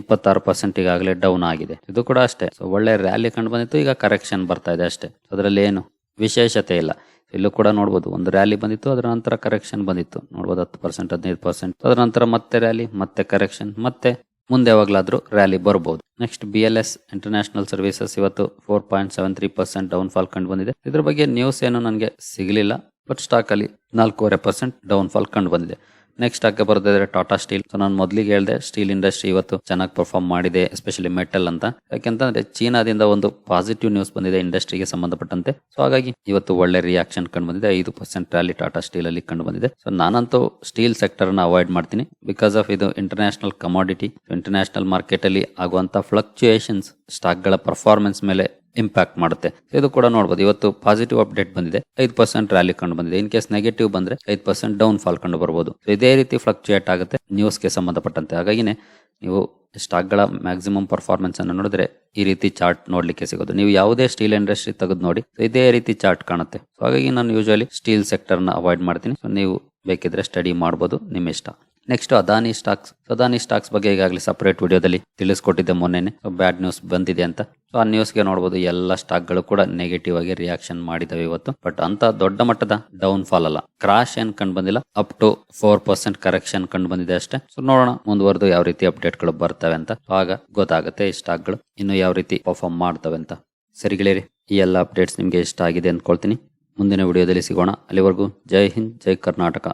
ಇಪ್ಪತ್ತಾರು ಪರ್ಸೆಂಟ್ ಈಗಾಗಲೇ ಡೌನ್ ಆಗಿದೆ. ಇದು ಕೂಡ ಅಷ್ಟೇ. ಸೊ ಒಳ್ಳೆ ರ್ಯಾಲಿ ಕಂಡು ಬಂದಿತ್ತು, ಈಗ ಕರೆಕ್ಷನ್ ಬರ್ತಾ ಇದೆ ಅಷ್ಟೇ. ಅದರಲ್ಲಿ ಏನು? ವಿಶೇಷತೆ ಇಲ್ಲ. ಇಲ್ಲೂ ಕೂಡ ನೋಡ್ಬೋದು. ಒಂದು ರ್ಯಾಲಿ ಬಂದಿತ್ತು, ಅದರ ನಂತರ ಕರೆಕ್ಷನ್ ಬಂದಿತ್ತು. ನೋಡ್ಬೋದು ಹತ್ತು ಪರ್ಸೆಂಟ್ ಹದಿನೈದು ಪರ್ಸೆಂಟ್ ಅದರ ನಂತರ ಮತ್ತೆ ರ್ಯಾಲಿ ಮತ್ತೆ ಕರೆಕ್ಷನ್ ಮತ್ತೆ ಮುಂದೆ ಯಾವಾಗಲಾದರೂ ರ್ಯಾಲಿ ಬರ್ಬೋದು. Next B L S international services ಇವತ್ತು four point seven three percent down fall ಕಂಡು ಬಂದಿದೆ. ಇದ್ರ ಬಗ್ಗೆ ನ್ಯೂಸ್ ಏನು ನನಗೆ ಸಿಗಲಿಲ್ಲ ಬಟ್ ಸ್ಟಾಕ್ ಅಲ್ಲಿ ನಾಲ್ಕೂವರೆ ಪರ್ಸೆಂಟ್ ಡೌನ್ ಫಾಲ್ ಕಂಡು ಬಂದಿದೆ. ನೆಕ್ಸ್ಟ್ ಆಗ ಬರೋದಾದ್ರೆ ಟಾಟಾ ಸ್ಟೀಲ್ ಸೊ ನಾನು ಮೊದಲಿಗೆ ಹೇಳಿದೆ ಸ್ಟೀಲ್ ಇಂಡಸ್ಟ್ರಿ ಇವತ್ತು ಚೆನ್ನಾಗಿ ಪರ್ಫಾರ್ಮ್ ಮಾಡಿದೆ ಎಸ್ಪೆಷಲಿ ಮೆಟಲ್ ಅಂತ. ಯಾಕೆಂತಂದ್ರೆ ಚೀನಾದಿಂದ ಒಂದು ಪಾಸಿಟಿವ್ ನ್ಯೂಸ್ ಬಂದಿದೆ ಇಂಡಸ್ಟ್ರಿಗೆ ಸಂಬಂಧಪಟ್ಟಂತೆ. ಸೊ ಹಾಗಾಗಿ ಇವತ್ತು ಒಳ್ಳೆ ರಿಯಾಕ್ಷನ್ ಕಂಡು ಬಂದಿದೆ. ಐದು ಪರ್ಸೆಂಟ್ ರ್ಯಾಲಿ ಟಾಟಾ ಸ್ಟೀಲ್ ಅಲ್ಲಿ ಕಂಡು ಬಂದಿದೆ. ಸೊ ನಾನಂತೂ ಸ್ಟೀಲ್ ಸೆಕ್ಟರ್ನ ಅವಾಯ್ಡ್ ಮಾಡ್ತೀನಿ. ಬಿಕಾಸ್ ಆಫ್ ಇದು ಇಂಟರ್ನ್ಯಾಷನಲ್ ಕಮಾಡಿಟಿ ಇಂಟರ್ನ್ಯಾಷನಲ್ ಮಾರ್ಕೆಟ್ ಅಲ್ಲಿ ಆಗುವಂತ ಫ್ಲಕ್ಚುಯೇಷನ್ಸ್ ಸ್ಟಾಕ್ಗಳ ಪರ್ಫಾರ್ಮೆನ್ಸ್ ಮೇಲೆ ಇಂಪ್ಯಾಕ್ಟ್ ಮಾಡುತ್ತೆ. ಇದು ಕೂಡ ನೋಡಬಹುದು ಇವತ್ತು ಪಾಸಿಟಿವ್ ಅಪ್ಡೇಟ್ ಬಂದಿದೆ. ಐದು ಪರ್ಸೆಂಟ್ ರ್ಯಾಲಿ ಕಂಡು ಬಂದಿದೆ. ಇನ್ ಕೇಸ್ ನೆಗೆಟಿವ್ ಬಂದ್ರೆ ಐದು ಪರ್ಸೆಂಟ್ ಡೌನ್ ಫಾಲ್ ಕಂಡು ಬರಬಹುದು ಇದೇ ರೀತಿ ಫ್ಲಕ್ಚುಯೇಟ್ ಆಗುತ್ತೆ ನ್ಯೂಸ್ಗೆ ಸಂಬಂಧಪಟ್ಟಂತೆ. ಹಾಗಾಗಿನೇ ನೀವು ಸ್ಟಾಕ್ಗಳ ಮ್ಯಾಕ್ಸಿಮಮ್ ಪರ್ಫಾರ್ಮೆನ್ಸ್ ಅನ್ನು ನೋಡಿದ್ರೆ ಈ ರೀತಿ ಚಾರ್ಟ್ ನೋಡ್ಲಿಕ್ಕೆ ಸಿಗೋದು. ನೀವು ಯಾವುದೇ ಸ್ಟೀಲ್ ಇಂಡಸ್ಟ್ರಿ ತೆಗೆದು ನೋಡಿ ಇದೇ ರೀತಿ ಚಾರ್ಟ್ ಕಾಣುತ್ತೆ. ಹಾಗಾಗಿ ನಾನು ಯೂಶಲಿ ಸ್ಟೀಲ್ ಸೆಕ್ಟರ್ನ ಅವಾಯ್ಡ್ ಮಾಡ್ತೀನಿ. ನೀವು ಬೇಕಿದ್ರೆ ಸ್ಟಡಿ ಮಾಡಬಹುದು ನಿಮ್ಮ ಇಷ್ಟ. Next Adani stocks Adani stocks ಬಗ್ಗೆ ಈಗಾಗಲೇ ಸಪರೇಟ್ ವಿಡಿಯೋದಲ್ಲಿ ತಿಳಿಸ್ಕೊಟ್ಟಿದ್ದೆ ಮೊನ್ನೆನೆ. ಬ್ಯಾಡ್ ನ್ಯೂಸ್ ಬಂದಿದೆ ಅಂತ. ಸೊ ಆ ನ್ಯೂಸ್ಗೆ ನೋಡಬಹುದು ಎಲ್ಲ ಸ್ಟಾಕ್ಗಳು ಕೂಡ ನೆಗೆಟಿವ್ ಆಗಿ ರಿಯಾಕ್ಷನ್ ಮಾಡಿದವೆ ಇವತ್ತು. ಬಟ್ ಅಂತ ದೊಡ್ಡ ಮಟ್ಟದ ಡೌನ್ ಫಾಲ್ ಅಲ್ಲ. ಕ್ರಾಶ್ ಏನ್ ಕಂಡು ಬಂದಿಲ್ಲ. Up to four percent correction ಕಂಡು ಬಂದಿದೆ ಅಷ್ಟೇ. ಸೊ ನೋಡೋಣ ಮುಂದುವರೆದು ಯಾವ ರೀತಿ ಅಪ್ಡೇಟ್ಗಳು ಬರ್ತವೆ ಅಂತ. ಆಗ ಗೊತ್ತಾಗುತ್ತೆ ಈ ಸ್ಟಾಕ್ಗಳು ಇನ್ನು ಯಾವ ರೀತಿ ಪರ್ಫಾರ್ಮ್ ಮಾಡ್ತವೆ ಅಂತ. ಸರಿ ಗೆಳೆಯರಿ, ಈ ಎಲ್ಲ ಅಪ್ಡೇಟ್ಸ್ ನಿಮ್ಗೆ ಇಷ್ಟ ಆಗಿದೆ ಅಂದ್ಕೊಳ್ತೀನಿ. ಮುಂದಿನ ವಿಡಿಯೋದಲ್ಲಿ ಸಿಗೋಣ. ಅಲ್ಲಿವರೆಗೂ ಜೈ ಹಿಂದ್, ಜೈ ಕರ್ನಾಟಕ.